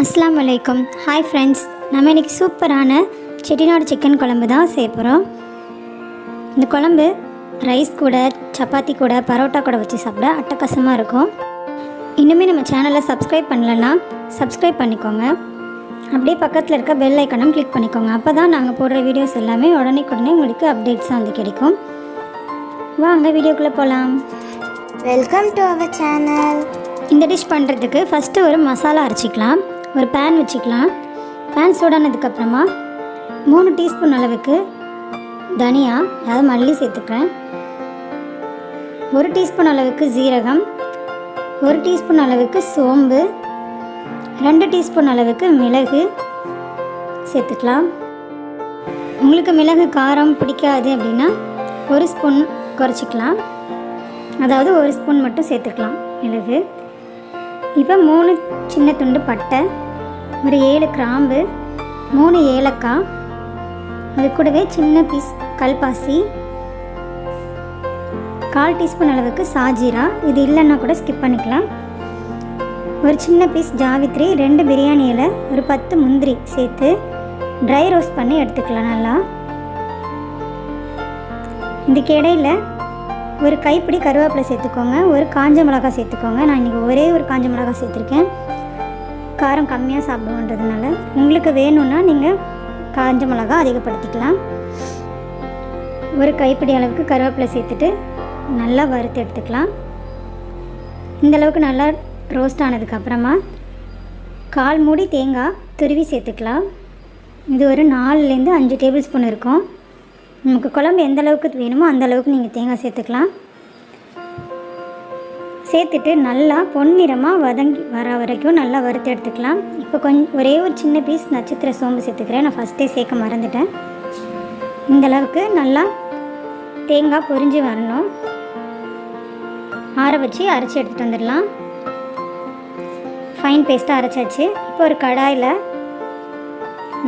அஸ்ஸலாமு அலைக்கும் hi friends நம்ம இன்றைக்கி சூப்பரான செட்டிநாடு சிக்கன் குழம்பு தான் செய்ய போகிறோம் இந்த குழம்பு ரைஸ் கூட சப்பாத்தி கூட பரோட்டா கூட வச்சு சாப்பிட அட்டகாசமாக இருக்கும். இன்னுமே நம்ம சேனலை சப்ஸ்கிரைப் பண்ணலன்னா சப்ஸ்கிரைப் பண்ணிக்கோங்க. அப்படியே பக்கத்தில் இருக்க பெல் ஐக்கனும் கிளிக் பண்ணிக்கோங்க. அப்போ தான் நாங்கள் போடுற வீடியோஸ் எல்லாமே உடனே உடனே உங்களுக்கு அப்டேட்ஸாக வந்து கிடைக்கும். வாங்க வீடியோக்குள்ளே போகலாம் வெல்கம் டு அவர் சேனல் இந்த டிஷ் பண்ணுறதுக்கு ஃபஸ்ட்டு ஒரு மசாலா அரைச்சிக்கலாம். ஒரு பேன் வச்சுக்கலாம். பேன் சூடானதுக்கப்புறமா மூணு டீஸ்பூன் அளவுக்கு தனியா அதாவது மல்லி சேர்த்துக்கிறேன். ஒரு டீஸ்பூன் அளவுக்கு ஜீரகம் ஒரு டீஸ்பூன் அளவுக்கு சோம்பு ரெண்டு டீஸ்பூன் அளவுக்கு மிளகு சேர்த்துக்கலாம். உங்களுக்கு மிளகு காரம் பிடிக்காது அப்படின்னா ஒரு ஸ்பூன் குறைச்சிக்கலாம். அதாவது ஒரு ஸ்பூன் மட்டும் சேர்த்துக்கலாம் மிளகு. இப்போ மூணு சின்ன துண்டு பட்டை ஒரு ஏழு கிராம்பு மூணு ஏலக்காய் அது கூடவே சின்ன பீஸ் கல்பாசி கால் டீஸ்பூன் அளவுக்கு சாஜீரா. இது இல்லைன்னா கூட ஸ்கிப் பண்ணிக்கலாம். ஒரு சின்ன பீஸ் ஜாவித்ரி ரெண்டு பிரியாணி இலை ஒரு பத்து முந்திரி சேர்த்து ட்ரை ரோஸ்ட் பண்ணி எடுத்துக்கலாம் நல்லா. இதுக்கு இடையில ஒரு கைப்பிடி கருவேப்பிலை சேர்த்துக்கோங்க ஒரு காஞ்ச மிளகாய் சேர்த்துக்கோங்க. நான் இன்றைக்கி ஒரே ஒரு காஞ்ச மிளகாய் சேர்த்துருக்கேன். காரம் கம்மியாக சாப்பிடுவோன்றதுனால உங்களுக்கு வேணும்னா நீங்கள் காஞ்ச மிளகா அதிகப்படுத்திக்கலாம். ஒரு கைப்பிடி அளவுக்கு கருவேப்பிலை சேர்த்துட்டு நல்லா வறுத்து எடுத்துக்கலாம். இந்த அளவுக்கு நல்லா ரோஸ்ட் ஆனதுக்கப்புறமா கால் மூடி தேங்காய் துருவி சேர்த்துக்கலாம். இது ஒரு நாலுலேருந்து அஞ்சு டேபிள் ஸ்பூன் இருக்கும். நமக்கு குழம்பு எந்த அளவுக்கு வேணுமோ அந்த அளவுக்கு நீங்கள் தேங்காய் சேர்த்துக்கலாம். சேர்த்துட்டு நல்லா பொன்னிறமாக வதங்கி வர வரைக்கும் நல்லா வறுத்து எடுத்துக்கலாம். இப்போ கொஞ்சம் ஒரே ஒரு சின்ன பீஸ் நட்சத்திர சோம்பு சேர்த்துக்கிறேன். நான் ஃபஸ்ட்டே சேர்க்க மறந்துட்டேன். இந்தளவுக்கு நல்லா தேங்காய் பொரிஞ்சு வரணும். ஆற வச்சு அரைச்சி எடுத்துகிட்டு வந்துடலாம். ஃபைன் பேஸ்ட்டாக அரைச்சாச்சு. இப்போ ஒரு கடாயில்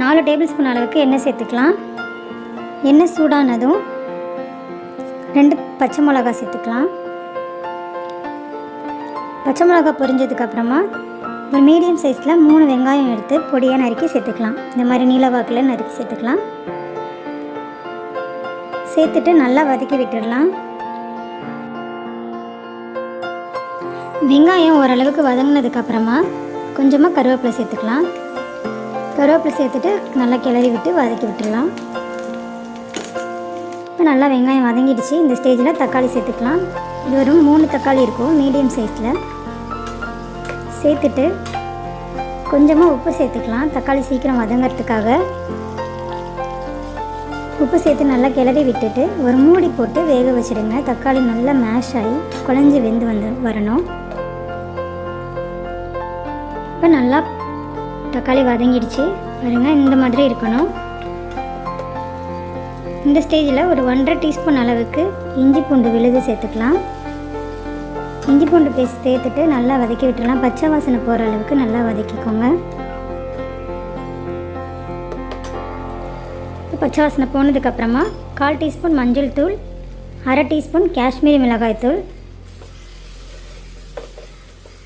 நாலு டேபிள் ஸ்பூன் அளவுக்கு எண்ணெய் சேர்த்துக்கலாம். எண்ணெய் சூடானதும் ரெண்டு பச்சை மிளகா சேர்த்துக்கலாம். பச்சை மிளகா பொரிஞ்சதுக்கப்புறமா ஒரு மீடியம் சைஸில் மூணு வெங்காயம் எடுத்து பொடியாக நறுக்கி சேர்த்துக்கலாம். இந்த மாதிரி நீலவாக்கில் நறுக்கி சேர்த்துக்கலாம். சேர்த்துட்டு நல்லா வதக்கி விட்டுடலாம். வெங்காயம் ஓரளவுக்கு வதங்கினதுக்கப்புறமா கொஞ்சமாக கருவேப்பிலை சேர்த்துக்கலாம். கருவேப்பிலை சேர்த்துட்டு நல்லா கிளறி விட்டு வதக்கி விட்டுடலாம். நல்லா வெங்காயம் வதங்கிடுச்சு. இந்த ஸ்டேஜில் தக்காளி சேர்த்துக்கலாம். இது வரும் மூணு தக்காளி இருக்கும். மீடியம் சைஸில் சேர்த்துட்டு கொஞ்சமாக உப்பு சேர்த்துக்கலாம். தக்காளி சீக்கிரம் வதங்கிறதுக்காக. உப்பு சேர்த்து நல்லா கிளறி விட்டுட்டு ஒரு மூடி போட்டு வேக வச்சுடுங்க. தக்காளி நல்லா மேஷ் ஆகி குழஞ்சி வெந்து வந்து வரணும். இப்போ நல்லா தக்காளி வதங்கிடுச்சு. வருங்க இந்த மாதிரி இருக்கணும். இந்த ஸ்டேஜில் ஒரு ஒன்றரை டீஸ்பூன் அளவுக்கு இஞ்சி பூண்டு விழுது சேர்த்துக்கலாம். இஞ்சி பூண்டு பேஸ்ட் சேர்த்துட்டு நல்லா வதக்கி விட்டுடலாம். பச்சை வாசனை போகிற அளவுக்கு நல்லா வதக்கிக்கோங்க. பச்சை வாசனை போனதுக்கப்புறமா கால் டீஸ்பூன் மஞ்சள் தூள் அரை டீஸ்பூன் காஷ்மீரி மிளகாய் தூள்.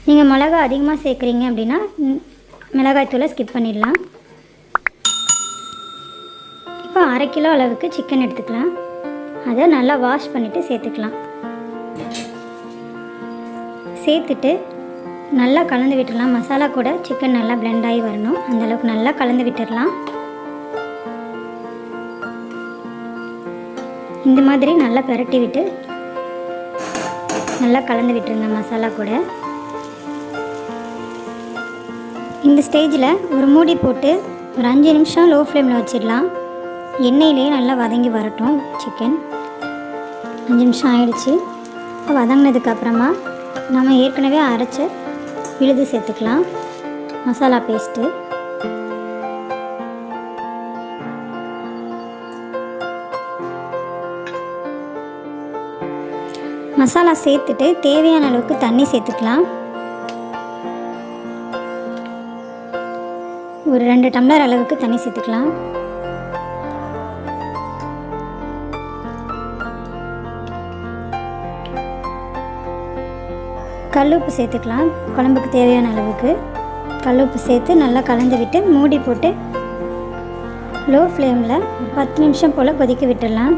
நீங்கள் மிளகா அதிகமாக சேர்க்குறீங்க அப்படின்னா மிளகாய் தூளை ஸ்கிப் பண்ணிடலாம் இப்போ அரை கிலோ அளவுக்கு சிக்கன் எடுத்துக்கலாம். அதை நல்லா வாஷ் பண்ணிவிட்டு சேர்த்துக்கலாம். சேர்த்துட்டு நல்லா கலந்து விட்டுடலாம். மசாலா கூட சிக்கன் நல்லா பிளெண்ட் ஆகி வரணும். அந்த அளவுக்கு நல்லா கலந்து விட்டுடலாம். இந்த மாதிரி நல்லா பிரட்டி விட்டு நல்லா கலந்து விட்டுருங்க மசாலா கூட. இந்த ஸ்டேஜில் ஒரு மூடி போட்டு ஒரு அஞ்சு நிமிஷம் லோ ஃப்ளேமில் வச்சிடலாம். எண்ணெயிலே நல்லா வதங்கி வரட்டும் சிக்கன் அஞ்சு நிமிஷம் ஆயிடுச்சு. இப்போ நம்ம ஏற்கனவே அரைச்ச விழுது சேர்த்துக்கலாம். மசாலா பேஸ்ட்டு மசாலா சேர்த்துட்டு தேவையான அளவுக்கு தண்ணி சேர்த்துக்கலாம். ஒரு ரெண்டு டம்ளர் அளவுக்கு தண்ணி சேர்த்துக்கலாம். கல் உப்பு சேர்த்துக்கலாம். குழம்புக்கு தேவையான அளவுக்கு கல் உப்பு சேர்த்து நல்லா கலந்து விட்டு மூடி போட்டு லோ ஃப்ளேமில் பத்து நிமிஷம் போல் கொதிக்க விட்டுடலாம்.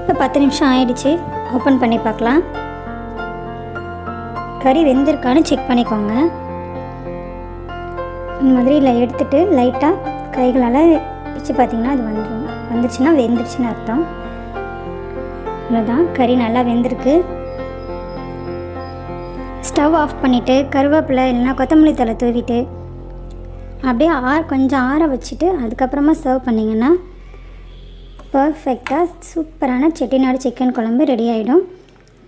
இப்போ பத்து நிமிஷம் ஆயிடுச்சு. ஓப்பன் பண்ணி பார்க்கலாம். கறி வெந்திருக்கான்னு செக் பண்ணிக்கோங்க. இந்த மாதிரி இல்லை எடுத்துட்டு லைட்டாக கைகளால் பிச்சு பார்த்தீங்கன்னா அது வந்துடும் வந்துச்சுன்னா வெந்துருச்சுன்னு அர்த்தம். இவ்வளோதான் கறி நல்லா வெந்திருக்கு. ஸ்டவ் ஆஃப் பண்ணிவிட்டு கருவேப்பிலை இல்லைன்னா கொத்தமல்லி தழை தூவிட்டு அப்படியே ஆற கொஞ்சம் ஆற வச்சுட்டு அதுக்கப்புறமா சர்வ் பண்ணிங்கன்னா பர்ஃபெக்டாக சூப்பரான செட்டிநாடு சிக்கன் குழம்பு ரெடி ஆகிடும்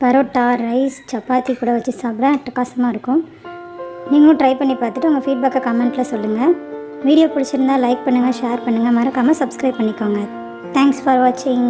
பரோட்டா ரைஸ் சப்பாத்தி கூட வச்சு சாப்பிட அட்டகாசமாக இருக்கும். நீங்களும் ட்ரை பண்ணி பார்த்துட்டு உங்கள் ஃபீட்பேக்கை கமெண்ட்டில் சொல்லுங்கள் வீடியோ பிடிச்சிருந்தா லைக் பண்ணுங்கள் ஷேர் பண்ணுங்கள் மறக்காமல் சப்ஸ்கிரைப் பண்ணிக்கோங்க. தேங்க்ஸ் ஃபார் வாட்சிங்